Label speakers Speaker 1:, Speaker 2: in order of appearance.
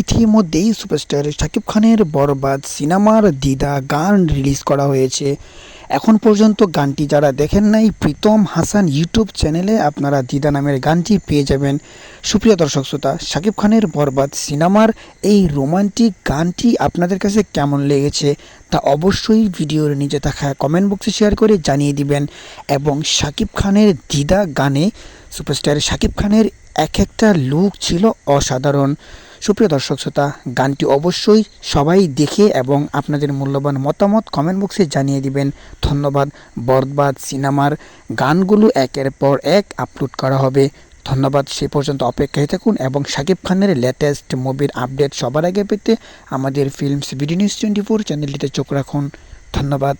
Speaker 1: ইতিমধ্যেই সুপারস্টার শাকিব খানের বরবাদ সিনেমার দিদা গান রিলিজ করা হয়েছে। এখন পর্যন্ত গানটি যারা দেখেন নাই, প্রীতম হাসান ইউটিউব চ্যানেলে আপনারা দিদা নামের গানটি পেয়ে যাবেন। সুপ্রিয় দর্শক শ্রোতা, শাকিব খানের বরবাদ সিনেমার এই রোমান্টিক গানটি আপনাদের কাছে কেমন লেগেছে তা অবশ্যই ভিডিওর নিচে থাকা কমেন্ট বক্সে শেয়ার করে জানিয়ে দিবেন এবং শাকিব খানের দিদা গানে সুপারস্টার শাকিব খানের এক একটা লুক ছিল অসাধারণ। সুপ্রিয় দর্শক শ্রোতা, গানটি অবশ্যই সবাই দেখে এবং আপনাদের মূল্যবান মতামত কমেন্ট বক্সে জানিয়ে দিবেন। ধন্যবাদ। বরবাদ সিনেমার গানগুলো একের পর এক আপলোড করা হবে। ধন্যবাদ। সে পর্যন্ত অপেক্ষায় থাকুন এবং শাকিব খানের লেটেস্ট মুভির আপডেট সবার আগে পেতে আমাদের films BD news twenty four চ্যানেলটিতে চোখ রাখুন। ধন্যবাদ।